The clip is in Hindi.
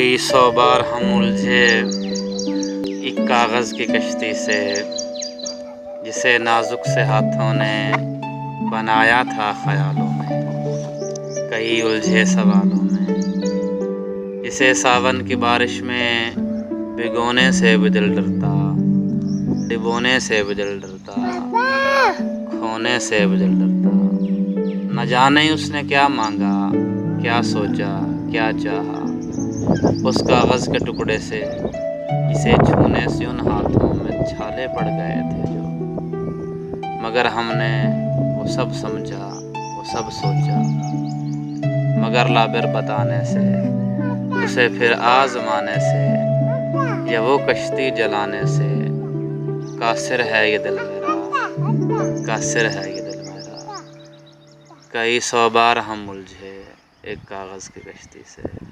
कई सौ बार हम उलझे एक कागज़ की कश्ती से, जिसे नाजुक से हाथों ने बनाया था ख्यालों में, कई उलझे सवालों में। इसे सावन की बारिश में भिगोने से भी दिल डरता, डिबोने से भी दिल डरता, खोने से भी दिल डरता। न जाने उसने क्या मांगा, क्या सोचा, क्या चाहा। उस कागज़ के टुकड़े से इसे छूने से उन हाथों में छाले पड़ गए थे जो। मगर हमने वो सब समझा, वो सब सोचा। मगर लाबिर बताने से, उसे फिर आजमाने से, या वो कश्ती जलाने से कासिर है ये दिल मेरा कासिर है ये दिल मेरा। कई सौ बार हम उलझे एक कागज़ की कश्ती से।